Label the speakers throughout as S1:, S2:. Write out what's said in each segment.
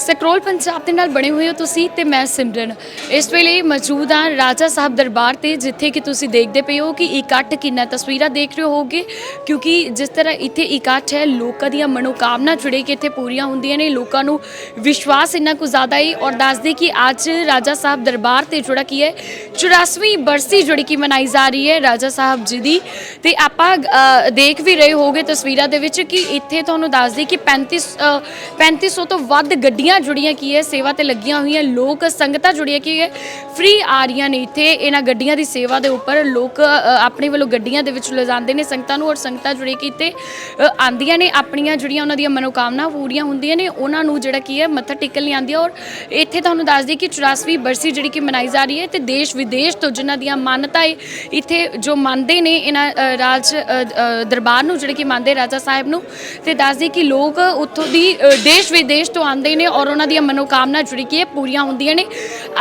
S1: Scroll Punjab ਦੇ ਨਾਲ ਬਣੇ ਹੋਏ ਹੋ ਤੁਸੀਂ ਤੇ ਮੈਂ ਸਿਮਰਨ। ਇਸ ਵੇਲੇ ਮੌਜੂਦ ਹਾਂ ਰਾਜਾ ਸਾਹਿਬ ਦਰਬਾਰ ਤੇ ਜਿੱਥੇ ਕਿ ਤੁਸੀਂ ਦੇਖਦੇ ਪਏ ਹੋ ਕਿ ਇਕੱਠ ਕਿੰਨਾ ਤਸਵੀਰਾਂ ਦੇਖ ਰਹੇ ਹੋਗੇ ਕਿਉਂਕਿ ਜਿਸ ਤਰ੍ਹਾਂ ਇੱਥੇ ਇਕੱਠ ਹੈ ਲੋਕਾਂ ਦੀਆਂ ਮਨੋਕਾਮਨਾ ਜਿਹੜੇ ਕਿ ਇੱਥੇ ਪੂਰੀਆਂ ਹੁੰਦੀਆਂ ਨੇ ਲੋਕਾਂ ਨੂੰ ਵਿਸ਼ਵਾਸ ਇੰਨਾ ਕੁ ਜ਼ਿਆਦਾ ਹੈ ਔਰ ਦੱਸਦੇ ਕਿ ਅੱਜ ਰਾਜਾ ਸਾਹਿਬ ਦਰਬਾਰ ਤੇ ਜਿਹੜਾ ਕੀ ਹੈ 84ਵੀਂ ਬਰਸੀ ਜਿਹੜੀ ਕਿ ਮਨਾਈ ਜਾ ਰਹੀ ਹੈ ਰਾਜਾ ਸਾਹਿਬ ਜੀ ਦੀ। ਤੇ ਆਪਾਂ ਦੇਖ ਵੀ ਰਹੇ ਹੋਗੇ ਤਸਵੀਰਾਂ ਦੇ ਵਿੱਚ ਕਿ ਇੱਥੇ ਤੁਹਾਨੂੰ ਦੱਸਦੇ ਕਿ 35 ਅ, 3500 ਤੋਂ ਵੱਧ ਗੱਡੀਆਂ ਜੁੜੀਆਂ ਕੀ ਹੈ ਸੇਵਾ ਤੇ ਲੱਗੀਆਂ ਹੋਈਆਂ ਲੋਕ ਸੰਗਤਾਂ ਜੁੜੀਆਂ ਕੀ ਹੈ ਫ੍ਰੀ ਆ ਰਹੀਆਂ ਨੇ ਇੱਥੇ ਇਹਨਾਂ ਗੱਡੀਆਂ ਦੀ ਸੇਵਾ ਦੇ ਉੱਪਰ ਲੋਕ ਆਪਣੇ ਵੱਲੋਂ ਗੱਡੀਆਂ ਦੇ ਵਿੱਚ ਲਿਜਾਂਦੇ ਨੇ ਸੰਗਤਾਂ ਨੂੰ ਔਰ ਸੰਗਤਾਂ ਜੁੜੀ ਕੀ ਇੱਥੇ ਅ, ਆਉਂਦੀਆਂ ਨੇ ਆਪਣੀਆਂ ਜਿਹੜੀਆਂ ਉਹਨਾਂ ਦੀਆਂ ਮਨੋਕਾਮਨਾ ਪੂਰੀਆਂ ਹੁੰਦੀਆਂ ਨੇ ਉਹਨਾਂ ਨੂੰ ਜਿਹੜਾ ਕੀ ਹੈ ਮੱਥਾ ਟੇਕਣ ਲਈ ਆਉਂਦੀਆਂ ਔਰ ਇੱਥੇ ਤੁਹਾਨੂੰ ਦੱਸ ਦਈਏ ਕਿ 84ਵੀਂ ਬਰਸੀ ਜਿਹੜੀ ਕਿ ਮਨਾਈ ਜਾ ਰਹੀ ਹੈ ਤੇ ਦੇਸ਼ ਵਿਦੇਸ਼ ਤੋਂ ਜਿਨ੍ਹਾਂ ਦੀਆਂ ਮਾਨਤਾ ਹੈ ਇੱਥੇ ਜੋ ਮੰਨਦੇ ਨੇ ਇਹਨਾਂ ਰਾਜ ਦਰਬਾਰ ਨੂੰ ਜਿਹੜੇ ਕਿ ਮੰਨਦੇ ਰਾਜਾ ਸਾਹਿਬ ਨੂੰ ਤੇ ਦੱਸ ਦਈਏ ਕਿ ਲੋਕ ਉੱਥੋਂ ਦੀ ਦੇਸ਼ ਵਿਦੇਸ਼ ਤੋਂ ਆਉਂਦੇ ਨੇ ਔਰ ਉਹਨਾਂ ਦੀਆਂ ਮਨੋਕਾਮਨਾ ਜਿਹੜੀ ਕਿ ਪੂਰੀਆਂ ਹੁੰਦੀਆਂ ਨੇ।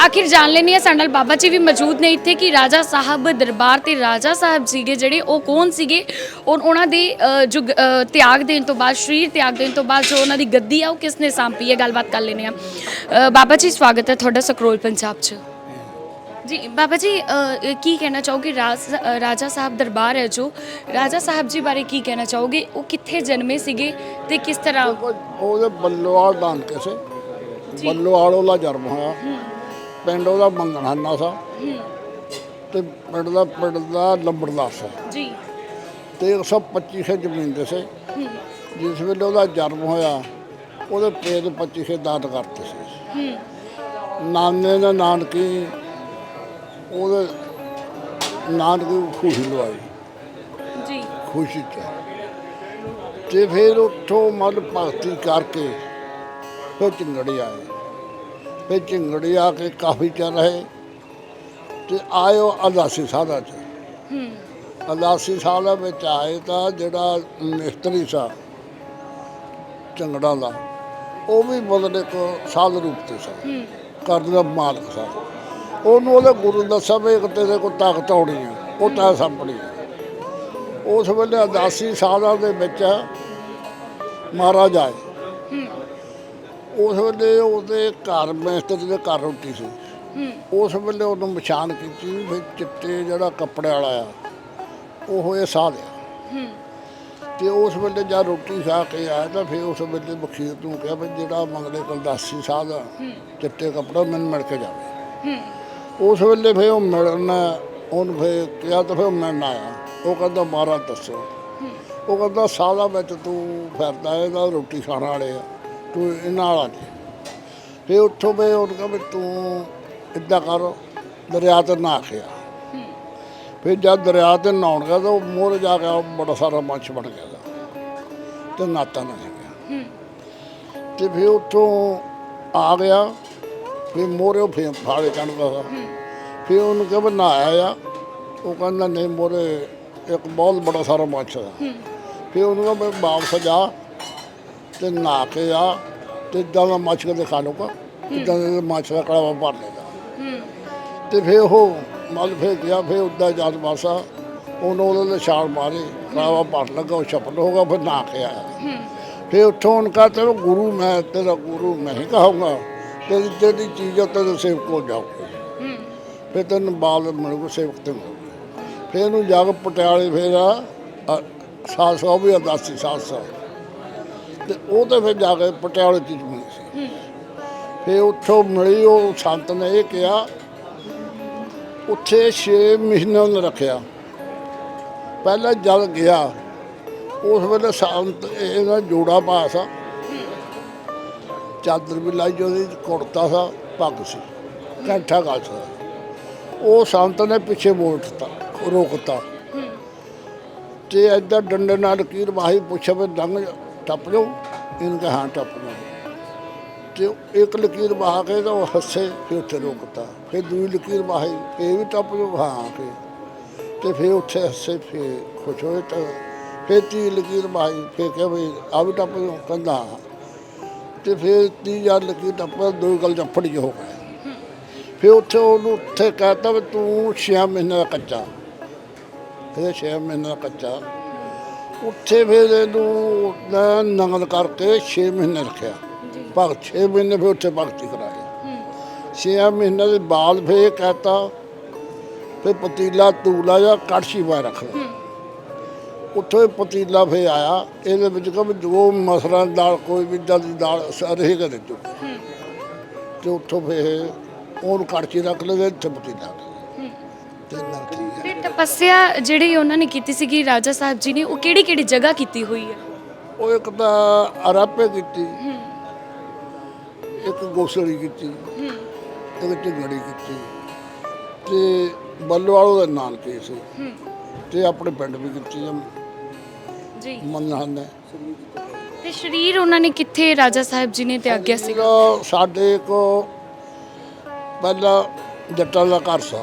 S1: ਆਖਿਰ ਜਾਣ ਲੈਣੀ ਹੈ, ਸਾਡੇ ਨਾਲ ਬਾਬਾ ਜੀ ਵੀ ਮੌਜੂਦ ਨੇ ਇੱਥੇ ਕਿ ਰਾਜਾ ਸਾਹਿਬ ਦਰਬਾਰ ਤੇ ਰਾਜਾ ਸਾਹਿਬ ਸੀਗੇ ਜਿਹੜੇ, ਉਹ ਕੌਣ ਸੀਗੇ? ਔਰ ਉਹਨਾਂ ਦੇ ਜੋ ਤਿਆਗ ਦੇਣ ਤੋਂ ਬਾਅਦ, ਸਰੀਰ ਤਿਆਗ ਦੇਣ ਤੋਂ ਬਾਅਦ ਜੋ ਉਹਨਾਂ ਦੀ ਗੱਦੀ ਆ, ਉਹ ਕਿਸ ਨੇ ਸਾਂਭੀ ਹੈ? ਗੱਲਬਾਤ ਕਰ ਲੈਣੇ ਆ ਬਾਬਾ ਜੀ, ਸਵਾਗਤ ਹੈ ਤੁਹਾਡਾ ਸਕਰੋਲ ਪੰਜਾਬ 'ਚ। ਜੀ ਬਾਬਾ ਜੀ ਅ, ਕੀ ਕਹਿਣਾ ਚਾਹੋਗੇ ਰਾਜ- ਅ, ਰਾਜਾ ਸਾਹਿਬ ਦਰਬਾਰ ਹੈ ਜੋ ਰਾਜਾ ਸਾਹਿਬ ਜੀ ਬਾਰੇ ਕੀ ਕਹਿਣਾ ਚਾਹੋਗੇ ਉਹ ਕਿੱਥੇ ਜਨਮੇ ਸੀਗੇ ਤੇ ਕਿਸ ਤਰ੍ਹਾਂ
S2: ਉਹ- ਉਹਦੇ ਬੱਲੋਵਾਲ ਦਾਨ ਕਿਸੇ ਬੱਲੋਵਾਲ ਉਹਦਾ ਜਨਮ ਹੋਇਆ ਪਿੰਡ ਉਹਦਾ ਮੰਗਣਾਨਾ ਸਾ ਤੇ ਪਿੰਡ ਦਾ ਪਿੰਡ ਦਾ ਲੰਬੜਦਾਰ ਸੀ
S1: ਜੀ
S2: ਤੇ 125 ਖੇ ਜ਼ਮੀਨ ਦੇ ਸੀ ਜਿਸ ਵੇਲੇ ਉਹਦਾ ਜਨਮ ਹੋਇਆ ਉਹਦੇ ਪੇਟ 25 ਖੇ ਦਾਨ ਕਰਤੇ ਸੀ ਨਾਨੇ ਨੇ ਨਾਨਕੀ ਉਹਦੇ ਨਾਨਕੀ ਖੁਸ਼ੀ ਲਵਾਈ।
S1: ਜੀ।
S2: ਖੁਸ਼ੀ ਚ। ਤੇ ਫਿਰ ਉੱਥੋਂ ਮਨ ਭਗਤੀ ਕਰਕੇ ਫਿਰ ਚਿੰਗੜੀ ਆਏ। ਫਿਰ ਚਿੰਗੜੀ ਆ ਕੇ ਕਾਫੀ ਚਿਰ ਰਹੇ ਤੇ ਆਇਓ ਅਦਾਸੀ ਸਾਧਾ ਚ।
S1: ਹੂੰ।
S2: ਅਦਾਸੀ ਸਾਧਾ ਵਿੱਚ ਆਏ ਤਾਂ ਜਿਹੜਾ ਮਿਸਤਰੀ ਸਾ ਚੰਗੜਾ ਦਾ ਉਹ ਵੀ ਬਦਲੇ ਕੋ ਸਾਧ ਰੂਪ ਤੇ ਸਾ।
S1: ਹੂੰ।
S2: ਕਰਨ ਦਾ ਮਾਲਕ ਸਾ। ਉਹਨੂੰ ਉਹਦੇ ਗੁਰੂ ਦੱਸਿਆ ਵੀ ਇੱਕ ਤੇਰੇ ਕੋਲ ਤਾਕਤ ਆਉਣੀ ਆ, ਉਹ ਤਾਂ ਸਾਂਭਣੀ ਆ। ਉਸ ਵੇਲੇ ਅਦਾਸੀ ਸਾਧਾ ਦੇ ਵਿੱਚ ਮਹਾਰਾਜ ਆਏ। ਉਸ ਵੇਲੇ ਉਹਦੇ ਘਰ ਮਿਸਤਰੀ ਦੇ ਘਰ ਰੋਟੀ ਸੀ। ਉਸ ਵੇਲੇ ਉਹਨੂੰ ਪਛਾਣ ਕੀਤੀ ਵੀ ਚਿੱਟੇ ਜਿਹੜਾ ਕੱਪੜੇ ਵਾਲਾ ਆ, ਉਹ ਇਹ ਸਾਧ ਤੇ ਉਸ ਵੇਲੇ ਜਦ ਰੋਟੀ ਖਾ ਕੇ ਆਇਆ ਤਾਂ ਫਿਰ ਉਸ ਵੇਲੇ ਬਖੀਰ ਨੂੰ ਕਿਹਾ ਵੀ ਜਿਹੜਾ ਮੰਗਲੇ ਕੋਲ ਦਾਸੀ ਸਾਧ ਆ ਚਿੱਟੇ ਕੱਪੜੇ ਮੈਨੂੰ ਮਿਲ ਕੇ ਜਾਵੇ। ਉਸ ਵੇਲੇ ਫਿਰ ਉਹ ਮਿਲਣ ਉਹਨੂੰ ਫਿਰ ਕਿਹਾ ਤਾਂ ਫਿਰ ਉਹ ਮਿਲਣ ਆਇਆ। ਉਹ ਕਹਿੰਦਾ, ਮਹਾਰਾਜ ਦੱਸੋ। ਉਹ ਕਹਿੰਦਾ ਸਾਦਾ ਵਿੱਚ ਤੂੰ ਫਿਰਦਾ ਇਹਦਾ ਰੋਟੀ ਖਾਣ ਵਾਲੇ ਆ। ਤੂੰ ਇਹਨਾਂ ਵਾਲਾ ਨਹੀਂ ਫਿਰ ਉੱਥੋਂ ਵੀ ਉਹਨੂੰ ਕਹਿੰਦਾ ਵੀ ਤੂੰ ਇੱਦਾਂ ਕਰ, ਦਰਿਆ ਤੇ ਨਾ ਖਿਆ। ਫਿਰ ਜਦ ਦਰਿਆ ਤੇ ਨਹਾਉਣ ਗਿਆ ਤਾਂ ਉਹ ਮੋਰ ਜਾ ਕੇ ਬੜਾ ਸਾਰਾ ਮੱਛ ਬਣ ਗਿਆ ਉਹਦਾ। ਤੇ ਨਾਤਾ ਨਾ ਗਿਆ ਤੇ ਫਿਰ ਉੱਥੋਂ ਆ ਗਿਆ। ਫਿਰ ਮੋਰੇ ਫੇ ਫਾੜੇ ਚੜਦਾ ਸੀ ਫਿਰ ਉਹਨੂੰ ਕਿਹਾ ਵੀ ਨਹਾਇਆ ਆ ਉਹ ਕਹਿੰਦਾ ਨਹੀਂ ਮੋਰੇ ਇੱਕ ਬਹੁਤ ਬੜਾ ਸਾਰਾ ਮਾਛ ਦਾ ਫਿਰ ਉਹਨੂੰ ਕਿਹਾ ਵੀ ਵਾਪਸ ਜਾ ਤੇ ਨਹਾ ਕੇ ਆ ਤੇ ਦਾ ਮਾਛ ਕਦੇ ਖਾ ਲਊਗਾ। ਇਦਾਂ ਦਾ ਮਾਛ ਦਾ ਕੜਾਵਾ ਭਰ ਲੇਗਾ ਤੇ ਫਿਰ ਉਹ ਮਲ ਫੇਰ ਗਿਆ ਫਿਰ ਉੱਦਾਂ ਜਦ ਮਾਸਾ ਉਹਨੂੰ ਉਹਦੇ ਛਾਲ ਮਾਰੀ ਕੜਾਵਾ ਭਰ ਲੱਗਾ ਉਹ ਛਪਲ ਹੋਗਾ ਫਿਰ ਨਹਾ ਕੇ ਆਇਆ। ਫਿਰ ਉੱਥੋਂ ਉਹਨਾਂ ਕਹਾ ਤੇਰਾ ਗੁਰੂ ਮੈਂ ਤੇਰਾ ਗੁਰੂ ਮੈਂ ਹੀ ਕਹਾਂਗਾ। ਤੇਰੀ ਜਿਹੜੀ ਚੀਜ਼ ਆ ਤੇਰੇ ਸੇਵਕ ਹੋ ਜਾਊਗੀ
S1: ਹੂੰ।
S2: ਫਿਰ ਤੈਨੂੰ ਬਾਲ ਮਿਲੂਗਾ ਸੇਵਕ ਤੇ ਮਿਲੂਗਾ। ਫਿਰ ਇਹਨੂੰ ਜਾ ਕੇ ਪਟਿਆਲੇ ਫਿਰ ਆ ਸਾਤ ਸੌ ਵੀ ਅਦਾਸੀ ਸਾਤ ਸੌ। ਤੇ ਉਹ ਤੇ ਫਿਰ ਜਾ ਕੇ ਪਟਿਆਲੇ ਚੀਜ਼ ਮਿਲੀ ਸੀ। ਫਿਰ ਉੱਥੋਂ ਮਿਲੀ ਉਹ ਸੰਤ ਨੇ ਇਹ ਕਿਹਾ ਉੱਥੇ 6 ਮਹੀਨੇ ਉਹਨੇ ਰੱਖਿਆ। ਪਹਿਲਾਂ ਜਦ ਗਿਆ ਉਸ ਵੇਲੇ ਸੰਤ ਇਹਦਾ ਜੋੜਾ ਪਾਇਆ ਸੀ। ਚਾਦਰ ਵੀ ਲਾਈ ਉਹਦੀ, ਕੁੜਤਾ ਸੀ ਪੱਗ ਸੀ, ਕੈਂਠਾ ਗਾਲ ਸੀ। ਉਹ ਸੰਤ ਨੇ ਪਿੱਛੇ ਮੋੜਤਾ ਰੋਕਤਾ। ਤੇ ਏਦਾਂ ਡੰਡੇ ਨਾਲ ਲਕੀਰ ਵਾਹੀ ਪੁੱਛਿਆ ਵੀ ਲੰਘ ਜਾ- ਟੱਪ ਜਾਓ? ਇਹਨੂੰ ਕਿਹਾ, ਹਾਂ, ਟੱਪ ਜਾਓ ਤੇ ਇੱਕ ਲਕੀਰ ਵਾਹ ਕੇ ਤਾਂ ਉਹ ਹੱਸੇ, ਫਿਰ ਉੱਥੇ ਰੋਕਤਾ। ਫਿਰ ਦੂਜੀ ਲਕੀਰ ਵਾਹੀ ਇਹ ਵੀ ਟੱਪ ਜਾਓ, ਹਾਂ ਕੇ। ਤੇ ਫਿਰ ਉੱਥੇ ਹੱਸੇ, ਫਿਰ ਖੁਸ਼ ਹੋਏ ਤਾਂ ਫਿਰ ਤੀ ਲਕੀਰ ਵਾਹੀ ਫਿਰ ਕਿਹਾ ਵੀ ਆ ਵੀ ਟੱਪ ਜਾਓ, ਕਹਿੰਦਾ ਹਾਂ। ਤੇ ਫਿਰ ਤੀ ਯਾਰ ਲਕੀਰ ਟੱਪ ਦੋ ਗੱਲ ਜੱਫੜੀ ਹੋ ਗਏ। ਫਿਰ ਉੱਥੇ ਉਹਨੂੰ ਉੱਥੇ ਕਹਤਾ ਵੀ ਤੂੰ 6 ਮਹੀਨੇ ਦਾ ਕੱਚਾ। ਇਹਦੇ 6 ਮਹੀਨੇ ਦਾ ਕੱਚਾ। ਉੱਥੇ ਫਿਰ ਇਹਨੂੰ ਨਗਦ ਕਰਕੇ 6 ਮਹੀਨੇ ਰੱਖਿਆ। ਭਗਤ 6 ਮਹੀਨੇ ਫਿਰ ਉੱਥੇ ਭਗਤੀ ਕਰਾਈ।
S1: ਹੂੰ।
S2: 6 ਮਹੀਨੇ ਦੇ ਬਾਅਦ ਫਿਰ ਕਹਤਾ ਫਿਰ ਪਤੀਲਾ ਤੂਲਾ ਜਾਂ ਕੜਛੀ ਪਾ ਰੱਖ ਲੈ। ਉੱਥੇ ਪਤੀਲਾ ਫੇ ਆਇਆ ਇਹਦੇ ਵਿੱਚ ਕਬ ਜੋ ਮਸਰਾਂ ਦੀ ਦਾਲ ਕੋਈ ਵੀ ਏਦਾਂ ਦੀ ਦਾਲ ਸਾਰੇ ਕਦੇ ਤੂੰ ਤੇ ਉੱਥੋਂ ਫੇ ਉਹਨੂੰ ਕੜਛੀ ਰੱਖ ਲੈ ਇੱਥੇ ਪਤੀਲਾ ਤੇ ਨਾਲ ਠੀਕ ਹੈ
S1: ਤੇ ਤਪੱਸਿਆ ਜਿਹੜੀ ਉਹਨਾਂ ਨੇ ਕੀਤੀ ਸੀਗੀ ਰਾਜਾ ਸਾਹਿਬ ਜੀ ਨੇ ਉਹ ਕਿਹੜੀ ਕਿਹੜੀ ਜਗ੍ਹਾ ਕੀਤੀ ਹੋਈ ਹੈ?
S2: ਉਹ ਇੱਕ ਤਾਂ ਅਰਾਪੇ ਕੀਤੀ ਇੱਕ ਗੋਸੜੀ ਕੀਤੀ ਇੱਕ ਝਗੜੀ ਕੀਤੀ ਤੇ ਬੱਲਵਾਲੋ ਦਾ ਨਾਨਕੇ ਸੀ। ਤੇ ਆਪਣੇ ਪਿੰਡ ਵੀ ਕੀਤੀ ਆ।
S1: ਜੀ।
S2: ਮੰਨਣ ਨੇ
S1: ਤੇ ਸ਼ਰੀਰ ਉਹਨਾਂ ਨੇ ਕਿੱਥੇ ਰਾਜਾ ਸਾਹਿਬ ਜੀ ਨੇ ਤਿਆਗਿਆ ਸੀ?
S2: ਸਾਡੇ ਕੋ ਪਹਿਲਾਂ ਜੱਟਾਂ ਦਾ ਘਰ ਸੀ।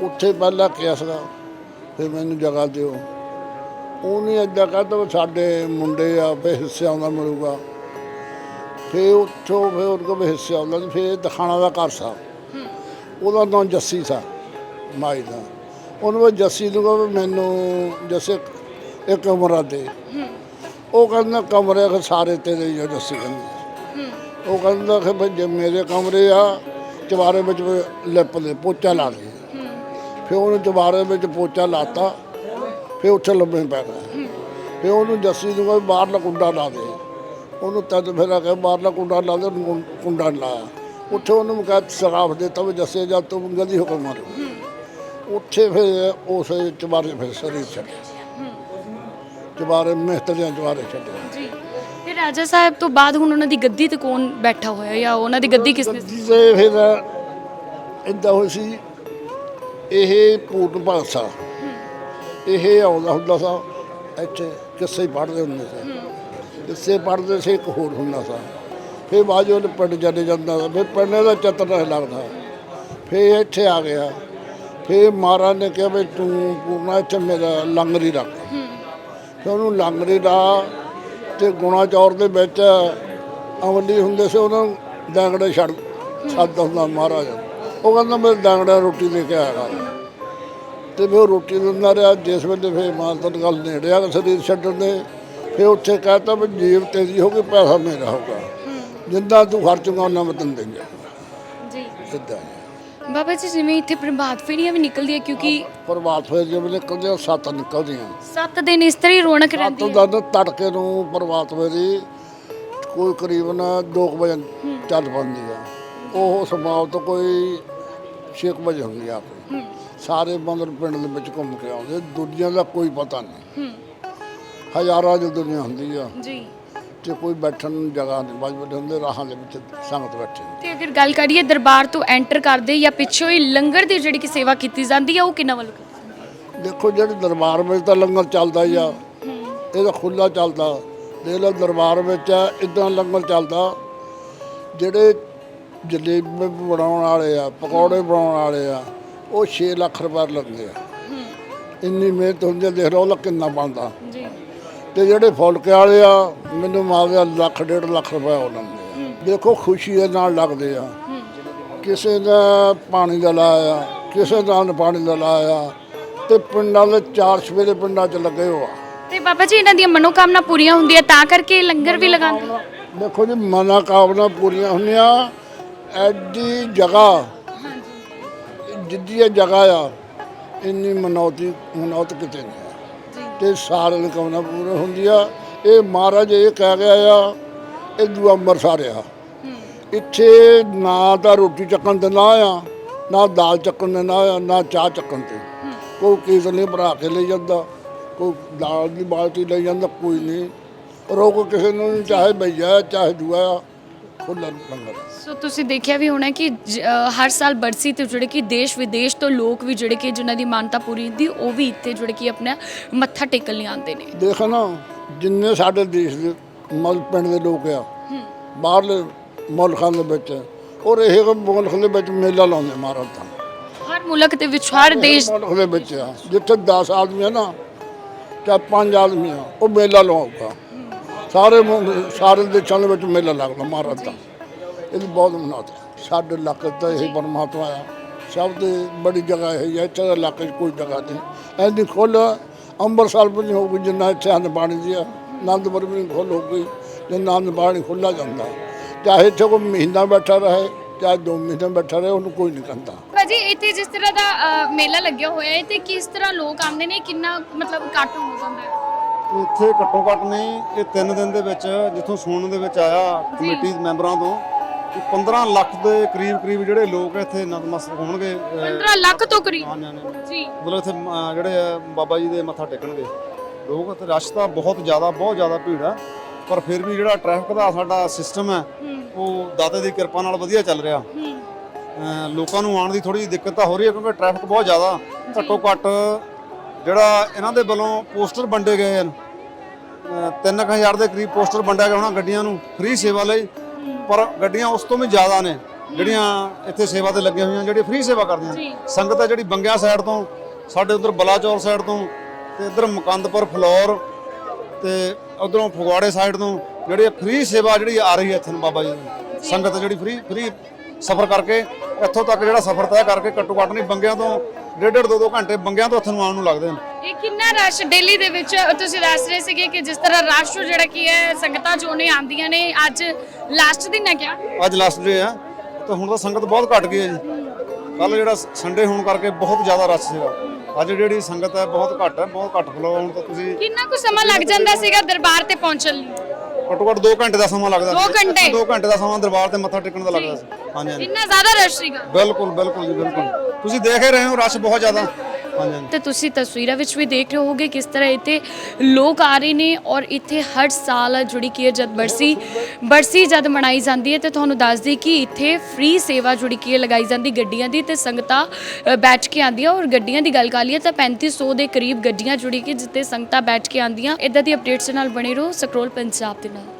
S2: ਉੱਥੇ ਪਹਿਲਾਂ ਕਿਹਾ ਸੀਗਾ ਫਿਰ ਮੈਨੂੰ ਜਗ੍ਹਾ ਦਿਓ। ਉਹਨੇ ਸਾਡੇ ਮੁੰਡੇ ਆ ਵੀ ਹਿੱਸੇ ਆਉਂਦਾ ਮਿਲੂਗਾ ਫਿਰ ਉੱਥੋਂ ਫਿਰ ਉਹਦੇ ਕੋਲ ਵੀ ਹਿੱਸੇ ਆਉਂਦਾ ਫਿਰ ਦਖਾਣਾ ਦਾ ਘਰ ਸੀ। ਉਹਦਾ ਨਾਮ ਜੱਸੀ ਸੀ ਮਾਈ ਦਾ। ਉਹਨੂੰ ਜੱਸੀ ਨੂੰ ਕਹੋ ਮੈਨੂੰ ਜੱਸੇ ਇਹ ਕਮਰਾ ਦੇ ਉਹ ਕਹਿੰਦਾ ਕਮਰੇ ਫਿਰ ਸਾਰੇ ਤੇਰੇ ਹੀ ਆ ਜੱਸੀ ਉਹ ਕਹਿੰਦਾ ਕਿ ਵੀ ਜੇ ਮੇਰੇ ਕਮਰੇ ਆ ਚਵਾਰੇ ਵਿੱਚ ਲਿਪ ਦੇ ਪੋਚਾ ਲਾ ਦੇ। ਫਿਰ ਉਹਨੂੰ ਚਵਾਰੇ ਵਿੱਚ ਪੋਚਾ ਲਾਤਾ, ਫਿਰ ਉੱਥੇ ਲੰਮੇ ਪੈ ਗਿਆ। ਫਿਰ ਉਹਨੂੰ ਜੱਸੀ ਨੂੰ ਕੋਈ ਬਾਹਰਲਾ ਕੁੰਡਾ ਲਾ ਦੇ। ਉਹਨੂੰ ਤਦ ਫਿਰ ਆ ਕੇ ਬਾਹਰਲਾ ਕੁੰਡਾ ਲਾ ਦੇ, ਉਹਨੂੰ ਕੁੰਡਾ ਲਾਇਆ। ਉੱਥੇ ਉਹਨੂੰ ਕਹਿ ਸਰਾਫ ਦਿੱਤਾ ਵੀ ਜੱਸੇ ਜਾ, ਤੂੰ ਗੰਦੀ ਹੁਕਮ ਮਾਰ। ਉੱਥੇ ਫਿਰ ਉਸ ਚਵਾਰੇ ਫਿਰ ਸਰੀਰ ਛੱਡਿਆ। ਚਵਾਰੇ ਮਿਹਤਰੀਆਂ ਚਵਾਰੇ ਛੱਡਿਆ।
S1: ਜੀ। ਤੇ ਰਾਜਾ ਸਾਹਿਬ ਤੋਂ ਬਾਅਦ ਹੁਣ ਉਹਨਾਂ ਦੀ ਗੱਦੀ ਤੇ ਕੌਣ ਬੈਠਾ ਹੋਇਆ ਜਾਂ ਉਹਨਾਂ ਦੀ ਗੱਦੀ ਕਿਸ ਨੇ
S2: ਗੱਦੀ ਤੇ ਫਿਰ ਇਦਾਂ ਹੋਈ ਸੀ ਇਹ ਪੂਰਨ ਭਗਤ ਸਾ ਇਹ ਆਉਂਦਾ ਹੁੰਦਾ ਸਾ ਇੱਥੇ ਕਿੱਸੇ ਪੜ੍ਹਦੇ ਹੁੰਦੇ ਸੀ। ਕਿੱਸੇ ਪੜ੍ਹਦੇ ਸੀ ਇੱਕ ਹੋਰ ਹੁੰਦਾ ਸਾ। ਫਿਰ ਬਾਅਦ ਉਹਨੇ ਪਿੰਡ ਜਾਂਦਾ ਸੀ। ਫਿਰ ਪਿੰਡ ਦਾ ਚਤਰ ਲੱਗਦਾ। ਫਿਰ ਇੱਥੇ ਆ ਗਿਆ। ਫਿਰ ਮਹਾਰਾਜ ਨੇ ਕਿਹਾ ਵੀ ਤੂੰ ਪੂਰਨਾ ਇੱਥੇ ਮੇਰਾ ਲੰਗਰੀ ਰੱਖ। ਫਿਰ ਉਹਨੂੰ ਲੰਗਰੀ ਦਾ ਤੇ ਗੁਣਾ ਚੌਰ ਦੇ ਵਿੱਚ ਅਮਲੀ ਹੁੰਦੇ ਸੀ ਉਹਨਾਂ ਨੂੰ ਡਾਂਗੜੇ ਛੱਡ ਛੱਡ ਹੁੰਦਾ ਮਹਾਰਾਜ। ਉਹ ਕਹਿੰਦਾ ਮੈਂ ਡਾਂਗੜਾ ਰੋਟੀ ਦੇ ਕੇ ਆਇਆ ਤੇ ਉਹ ਰੋਟੀ ਦਿੰਦਾ ਰਿਹਾ ਜਿਸ ਵੇਲੇ ਫਿਰ ਮਾਲਤਨ ਗੱਲ ਨੇੜੇ ਆ ਸਰੀਰ ਛੱਡਣ ਦੇ ਫਿਰ ਉੱਥੇ ਕਹਤਾ ਵੀ ਜੀਵ ਤੇਰੀ ਹੋ ਗਈ ਪੈਸਾ ਮੇਰਾ ਹੋਗਾ ਜਿੰਦਾ ਤੂੰ ਖਰਚੂਗਾ ਉਹਨਾਂ ਮੈਂ ਤੈਨੂੰ ਦੇਂਗਾ
S1: ਜੀ।
S2: ਸਿੱਧਾ
S1: ਬਾਬਾ ਜੀ ਜਿਵੇਂ ਇੱਥੇ ਪ੍ਰਭਾਤ ਫੇਰੀਆਂ ਵੀ ਨਿਕਲਦੀਆਂ ਕਿਉਂਕਿ
S2: ਪ੍ਰਭਾਤ ਫਿਰ ਜਿਵੇਂ ਨਿਕਲਦੇ ਆ, ਸੱਤ ਨਿਕਲਦੀਆਂ।
S1: 7 ਦਿਨ ਇਸ ਤਰ੍ਹਾਂ ਹੀ ਰੌਣਕ
S2: ਸੱਤ
S1: ਰਹਿੰਦੀ ਹੈ।
S2: ਦਾ ਤਾਂ ਤੜਕੇ ਨੂੰ ਪ੍ਰਭਾਤ ਫੇਰੀ ਕੋਈ ਕਰੀਬਨ 2 ਵਜੇ ਚੱਲ ਪੈਂਦੀ ਆ। ਉਹ ਸਮਾਪਤ ਕੋਈ 6 ਵਜੇ ਹੁੰਦੀ ਆ ਆਪਣੀ ਸਾਰੇ ਬੰਦਰ ਪਿੰਡ ਦੇ ਵਿੱਚ ਘੁੰਮ ਕੇ ਆਉਂਦੇ ਦੁਨੀਆ ਦਾ ਕੋਈ ਪਤਾ ਨਹੀਂ। ਹਜ਼ਾਰਾਂ ਦੀ ਦੁਨੀਆ ਹੁੰਦੀ ਆ।
S1: ਜੀ।
S2: ਤੇ ਕੋਈ ਬੈਠਣ ਨੂੰ ਜਗ੍ਹਾ ਨਹੀਂ ਬਾਜ ਬੈਠੇ ਹੁੰਦੇ ਰਾਹਾਂ ਦੇ ਵਿੱਚ ਸੰਗਤ ਬੈਠੇ
S1: ਤੇ ਅਗਰ ਗੱਲ ਕਰੀਏ ਦਰਬਾਰ ਤੋਂ ਐਂਟਰ ਕਰਦੇ ਜਾਂ ਪਿੱਛੋਂ ਹੀ ਲੰਗਰ ਦੀ ਜਿਹੜੀ ਕਿ ਸੇਵਾ ਕੀਤੀ ਜਾਂਦੀ ਹੈ ਉਹ ਕਿੰਨਾ ਵੱਲੋਂ ਕੀਤੀ?
S2: ਦੇਖੋ ਜਿਹੜੇ ਦਰਬਾਰ ਵਿੱਚ ਤਾਂ ਲੰਗਰ ਚੱਲਦਾ ਹੀ ਆ ਇਹ ਤਾਂ ਖੁੱਲਾ ਚੱਲਦਾ। ਦੇਖ ਲਓ ਦਰਬਾਰ ਵਿੱਚ ਇਦਾਂ ਲੰਗਰ ਚੱਲਦਾ। ਜਿਹੜੇ ਜਲੇਬੀ ਬਣਾਉਣ ਵਾਲੇ ਆ ਪਕੌੜੇ ਬਣਾਉਣ ਵਾਲੇ ਆ ਉਹ 6 ਲੱਖ ਰੁਪਏ ਲੈਂਦੇ ਆ। ਇੰਨੀ ਮਿਹਨਤ ਹੁੰਦੀ ਆ ਦੇਖ ਲਓ ਉਹਦਾ ਕਿੰਨਾ ਬਣਦਾ।
S1: ਜੀ।
S2: ਤੇ ਜਿਹੜੇ ਫੁਲਕੇ ਵਾਲੇ ਆ ਮੈਨੂੰ ਮਾਰਦੇ ਲੱਖ ਡੇਢ ਲੱਖ ਰੁਪਏ ਉਹ ਲੈਂਦੇ। ਆ ਦੇਖੋ ਖੁਸ਼ੀ ਦੇ ਨਾਲ ਲੱਗਦੇ ਆ। ਕਿਸੇ ਦਾ ਪਾਣੀ ਦਾ ਲਾਇਆ ਕਿਸੇ ਦਾ ਨ ਪਾਣੀ ਦਾ ਲਾਇਆ ਤੇ ਪਿੰਡਾਂ ਦੇ ਚਾਰ ਸਵੇਰੇ ਪਿੰਡਾਂ 'ਚ ਲੱਗੇ ਹੋਆ
S1: ਤੇ ਬਾਬਾ ਜੀ ਇਹਨਾਂ ਦੀਆਂ ਮਨੋਕਾਮਨਾ ਪੂਰੀਆਂ ਹੁੰਦੀਆਂ ਤਾਂ ਕਰਕੇ ਲੰਗਰ ਵੀ ਲਗਾਉਂਦੇ?
S2: ਦੇਖੋ ਜੀ ਮਨਾ ਕਾਮਨਾ ਪੂਰੀਆਂ ਹੁੰਦੀਆਂ ਐਡੀ ਜਗ੍ਹਾ ਜਿੱਦੀ ਇਹ ਜਗ੍ਹਾ ਆ ਇੰਨੀ ਮਨੌਤੀ ਮਨੌਤ ਕਿਤੇ ਨਹੀਂ ਆ। ਤੇ ਸਾਰਿਆਂ ਦੀ ਕਾਮਨਾ ਪੂਰੀ ਹੁੰਦੀ ਆ। ਇਹ ਮਹਾਰਾਜ ਇਹ ਕਹਿ ਗਿਆ ਆ ਇਹ ਦੂ ਅੰਮ੍ਰਿਤਸਰ ਆ। ਇੱਥੇ ਨਾ ਤਾਂ ਰੋਟੀ ਚੱਕਣ ਦੇ ਨਾ ਆ ਨਾ ਦਾਲ ਚੱਕਣ ਦੇ ਨਾ ਆ ਨਾ ਚਾਹ ਚੱਕਣ ਤੇ। ਕੋਈ ਨਹੀਂ ਭਰਾ ਕੇ ਲੈ ਜਾਂਦਾ ਕੋਈ ਦਾਲ ਦੀ ਬਾਲਟੀ ਲੈ ਜਾਂਦਾ ਕੋਈ ਨਹੀਂ। ਰੋਕ ਕਿਸੇ ਨੂੰ ਨਹੀਂ, ਚਾਹੇ ਭਈਆ ਚਾਹੇ ਦੂਆ ਖੁੱਲ੍ਹਾ ਲੰਗਰ
S1: ਸੋ ਤੁਸੀਂ ਦੇਖਿਆ ਵੀ ਹੋਣਾ ਕਿ ਜ- ਅ, ਹਰ ਸਾਲ ਬਰਸੀ ਤੇ ਜਿਹੜੇ ਕਿ ਦੇਸ਼ ਵਿਦੇਸ਼ ਤੋਂ ਲੋਕ ਵੀ ਜਿਹੜੇ ਕਿ ਜਿਨ੍ਹਾਂ ਦੀ ਮਾਨਤਾ ਪੂਰੀ ਹੁੰਦੀ ਉਹ ਵੀ ਇੱਥੇ ਜਿਹੜੇ ਕਿ ਆਪਣਾ ਮੱਥਾ ਟੇਕਣ ਲਈ ਆਉਂਦੇ ਨੇ।
S2: ਦੇਖ ਨਾ ਜਿੰਨੇ ਸਾਡੇ ਦੇਸ਼ ਦੇ ਮਲ ਪਿੰਡ ਦੇ ਲੋਕ ਆ ਬਾਹਰਲੇ ਮੁਲਕਾਂ ਦੇ ਵਿੱਚ। ਔਰ ਇਹ ਮੁਲਕ ਦੇ ਵਿੱਚ ਮੇਲਾ ਲਾਉਂਦੇ ਮਹਾਰਾਜ ਦਾ
S1: ਹਰ ਮੁਲਕ ਦੇ ਵਿੱਚ ਹਰ ਦੇਸ਼
S2: ਮੁਲਕ ਦੇ ਵਿੱਚ ਆ। ਜਿੱਥੇ 10 ਆਦਮੀ ਆ ਨਾ ਚਾਹੇ 5 ਆਦਮੀ ਆ ਉਹ ਮੇਲਾ ਲਾਉਂਦਾ ਸਾਰੇ ਮੁਲਕ- ਸਾਰੇ ਦੇਸ਼ਾਂ ਦੇ ਵਿੱਚ ਮੇਲਾ ਲੱਗਦਾ ਮਹਾਰਾਜ ਦਾ। ਇਹਦੀ ਬਹੁਤ ਮਨਾਤ। ਸਾਡੇ ਇਲਾਕੇ ਤਾਂ ਇਹ ਪਰਮਾਤਮਾ ਆ। ਸਭ ਤੋਂ ਬੜੀ ਜਗ੍ਹਾ ਇਹ ਹੈ ਇੱਥੇ ਦੇ ਇਲਾਕੇ 'ਚ ਕੋਈ ਜਗ੍ਹਾ ਨਹੀਂ ਐਨੀ ਖੁੱਲ ਅੰਮ੍ਰਿਤਸਰ ਵੀ ਨਹੀਂ ਹੋਊਗੀ ਜਿੰਨਾ ਇੱਥੇ ਹਨ ਪਾਣੀ ਦੀ ਆ। ਆਨੰਦਪੁਰ ਵੀ ਨਹੀਂ ਖੁੱਲ ਹੋਊਗੀ ਤੇ ਆਨੰਦ ਬਾਣੀ ਖੁੱਲਾ ਜਾਂਦਾ। ਚਾਹੇ ਇੱਥੇ ਕੋਈ ਮਹੀਨਾ ਬੈਠਾ ਰਹੇ ਚਾਹੇ ਦੋ ਮਹੀਨੇ ਬੈਠਾ ਰਹੇ ਉਹਨੂੰ ਕੋਈ ਨਹੀਂ ਕਹਿੰਦਾ।
S1: ਭਾਜੀ ਇੱਥੇ ਜਿਸ ਤਰ੍ਹਾਂ ਦਾ ਅ, ਮੇਲਾ ਲੱਗਿਆ ਹੋਇਆ ਹੈ ਤੇ ਕਿਸ ਤਰ੍ਹਾਂ ਲੋਕ ਆਉਂਦੇ ਨੇ? ਕਿੰਨਾ ਮਤਲਬ ਇਕੱਠ ਹੋ ਜਾਂਦਾ ਹੈ?
S3: ਇੱਥੇ ਘੱਟੋ ਘੱਟ ਨਹੀਂ ਇਹ 3 ਦਿਨ ਦੇ ਵਿੱਚ ਜਿੱਥੋਂ ਸੁਣਨ ਦੇ ਵਿੱਚ ਆਇਆ ਕਮੇਟੀ ਦੇ ਮੈਂਬਰਾਂ ਤੋਂ ਕਿ 15 ਲੱਖ ਦੇ ਕਰੀਬ ਕਰੀਬ ਜਿਹੜੇ ਲੋਕ ਇੱਥੇ ਨਤਮਸਤਕ ਹੋਣਗੇ ਅਹ,
S1: 15 ਲੱਖ ਤੋਂ ਕਰੀਬ?
S3: ਹਾਂਜੀ, ਹਾਂਜੀ।
S1: ਜੀ।
S3: ਮਤਲਬ ਇੱਥੇ ਅਹ, ਜਿਹੜੇ ਬਾਬਾ ਜੀ ਦੇ ਮੱਥਾ ਟੇਕਣਗੇ। ਲੋਕ ਤੇ ਰਸ਼ ਤਾਂ ਬਹੁਤ ਜ਼ਿਆਦਾ ਬਹੁਤ ਜ਼ਿਆਦਾ ਭੀੜ ਆ ਪਰ ਫਿਰ ਵੀ ਜਿਹੜਾ ਟ੍ਰੈਫਿਕ ਦਾ ਸਾਡਾ ਸਿਸਟਮ ਹੈ
S1: ਹੂੰ।
S3: ਉਹ ਦਾਤੇ ਦੀ ਕਿਰਪਾ ਨਾਲ ਵਧੀਆ ਚੱਲ ਰਿਹਾ। ਲੋਕਾਂ ਨੂੰ ਆਉਣ ਦੀ ਥੋੜੀ ਜਿਹੀ ਦਿੱਕਤ ਤਾਂ ਹੋ ਰਹੀ ਹੈ ਕਿਉਂਕਿ ਟ੍ਰੈਫਿਕ ਬਹੁਤ ਜ਼ਿਆਦਾ। ਘੱਟੋ ਘੱਟ ਜਿਹੜਾ ਇਹਨਾਂ ਦੇ ਵੱਲੋਂ ਪੋਸਟਰ ਵੰਡੇ ਗਏ ਹਨ 3000 ਦੇ ਕਰੀਬ ਪੋਸਟਰ ਵੰਡਿਆ ਗਿਆ ਹੋਣਾ ਗੱਡੀਆਂ ਨੂੰ ਫ੍ਰੀ ਸੇਵਾ ਲਈ। ਪਰ ਗੱਡੀਆਂ ਉਸ ਤੋਂ ਵੀ ਜ਼ਿਆਦਾ ਨੇ ਜਿਹੜੀਆਂ ਇੱਥੇ ਸੇਵਾ ਤੇ ਲੱਗੀਆਂ ਹੋਈਆਂ ਜਿਹੜੀਆਂ ਫ੍ਰੀ ਸੇਵਾ ਕਰਦੀਆਂ। ਨੇ। ਸੰਗਤ ਹੈ ਜਿਹੜੀ ਬੰਗਿਆ ਸਾਈਡ ਤੋਂ ਸਾਡੇ ਉਧਰ ਬਲਾਚੌਰ ਸਾਈਡ ਤੋਂ ਤੇ ਇਧਰ ਮੁਕੰਦਪੁਰ ਫਲੋਰ ਤੇ ਉਧਰੋਂ ਫਗਵਾੜੇ ਸਾਈਡ ਤੋਂ ਜਿਹੜੀ ਫ੍ਰੀ ਸੇਵਾ ਜਿਹੜੀ ਆ ਰਹੀ ਹੈ ਇੱਥੇ ਨੂੰ ਬਾਬਾ ਜੀ ਦੀ ਸੰਗਤ ਜਿਹੜੀ ਫ੍ਰੀ ਫ੍ਰੀ ਸਫ਼ਰ ਕਰਕੇ ਇੱਥੋਂ ਤੱਕ ਜਿਹੜਾ ਸਫ਼ਰ ਤੈਅ ਕਰਕੇ ਘੱਟੋ ਘੱਟ ਨਹੀਂ ਬੰਗਿਆਂ ਤੋਂ ਡੇਢ ਡੇਢ ਦੋ ਦੋ ਘੰਟੇ ਬੰਗਿਆਂ ਤੋਂ ਇੱਥੇ ਨੂੰ ਆਉਣ ਨੂੰ ਲੱਗਦੇ ਨੇ।
S1: ਇਹ ਕਿੰਨਾ ਰਸ਼ ਦਿੱਲੀ ਦੇ ਵਿੱਚ? ਤੁਸੀਂ ਦੱਸ ਰਹੇ ਸੀਗੇ ਕਿ ਜਿਸ ਤਰ੍ਹਾਂ ਰਸ਼ ਜਿਹੜਾ ਕੀ ਹੈ ਸੰਗਤਾਂ ਜੋ ਨੇ ਆਉਂਦੀਆਂ ਨੇ ਅੱਜ ਲਾਸਟ ਦਿਨ ਹੈ ਕਿਆ?
S3: ਅੱਜ ਲਾਸਟ ਡੇ ਆ। ਤੇ ਹੁਣ ਤਾਂ ਸੰਗਤ ਬਹੁਤ ਘਟ ਗਈ ਹੈ ਜੀ। ਕੱਲ ਜਿਹੜਾ ਸੰਡੇ ਹੋਣ ਕਰਕੇ ਬਹੁਤ ਜ਼ਿਆਦਾ ਰਸ਼ ਸੀਗਾ। ਅੱਜ ਜਿਹੜੀ ਸੰਗਤ ਹੈ ਬਹੁਤ ਘੱਟ ਹੈ ਬਹੁਤ ਘੱਟ ਫਲੋ ਹੁਣ ਤਾਂ ਤੁਸੀਂ
S1: ਕਿੰਨਾ ਕੁ ਸਮਾਂ ਲੱਗ ਜਾਂਦਾ ਸੀਗਾ ਦਰਬਾਰ ਤੇ ਪਹੁੰਚਣ ਲਈ
S3: ਘੱਟੋ ਘੱਟ 2 ਘੰਟੇ ਦਾ ਸਮਾਂ ਲੱਗਦਾ
S1: ਦੋ ਘੰਟੇ?
S3: 2 ਘੰਟੇ ਦਾ ਸਮਾਂ ਦਰਬਾਰ ਤੇ ਮੱਥਾ ਟੇਕਣ ਦਾ ਲੱਗਦਾ ਸੀ। ਹਾਂਜੀ ਹਾਂਜੀ।
S1: ਇੰਨਾ ਜ਼ਿਆਦਾ ਰਸ਼ ਸੀਗਾ।
S3: ਬਿਲਕੁਲ ਬਿਲਕੁਲ ਜੀ ਬਿਲਕੁਲ। ਤੁਸੀਂ ਦੇਖ ਹੀ ਰਹੇ ਹੋ ਰਸ਼ ਬਹੁਤ ਜ਼ਿਆਦਾ।
S1: ਤੇ ਤੁਸੀਂ ਤਸਵੀਰਾਂ ਵਿੱਚ ਵੀ ਦੇਖ ਰਹੇ ਹੋਗੇ ਕਿਸ ਤਰ੍ਹਾਂ ਇੱਥੇ ਲੋਕ ਆ ਰਹੇ ਨੇ ਔਰ ਇੱਥੇ ਹਰ ਸਾਲ ਜੁੜੀ ਕੀ ਹੈ, ਜਦ ਬਰਸੀ ਬਰਸੀ ਜਦ ਮਨਾਈ ਜਾਂਦੀ ਹੈ ਤੇ ਤੁਹਾਨੂੰ ਦੱਸ ਦਈ ਕਿ ਇੱਥੇ ਫ੍ਰੀ ਸੇਵਾ ਜੁੜੀ ਕੀ ਹੈ, ਲਗਾਈ ਜਾਂਦੀ ਗੱਡੀਆਂ ਦੀ ਤੇ ਸੰਗਤਾਂ ਬੈਠ ਕੇ ਆਉਂਦੀਆਂ ਔਰ ਗੱਡੀਆਂ ਦੀ ਗੱਲ ਕਰ ਲਈਏ ਤਾਂ 3500 ਦੇ ਕਰੀਬ ਗੱਡੀਆਂ ਜੁੜੀ ਕੀ ਜਿੱਤੇ ਸੰਗਤਾਂ ਬੈਠ ਕੇ ਆਉਂਦੀਆਂ। ਇਦਾਂ ਦੀ ਅਪਡੇਟਸ ਨਾਲ ਬਣੇ ਰਹੋ, ਸਕਰੋਲ ਪੰਜਾਬ ਦੇ ਨਾਲ।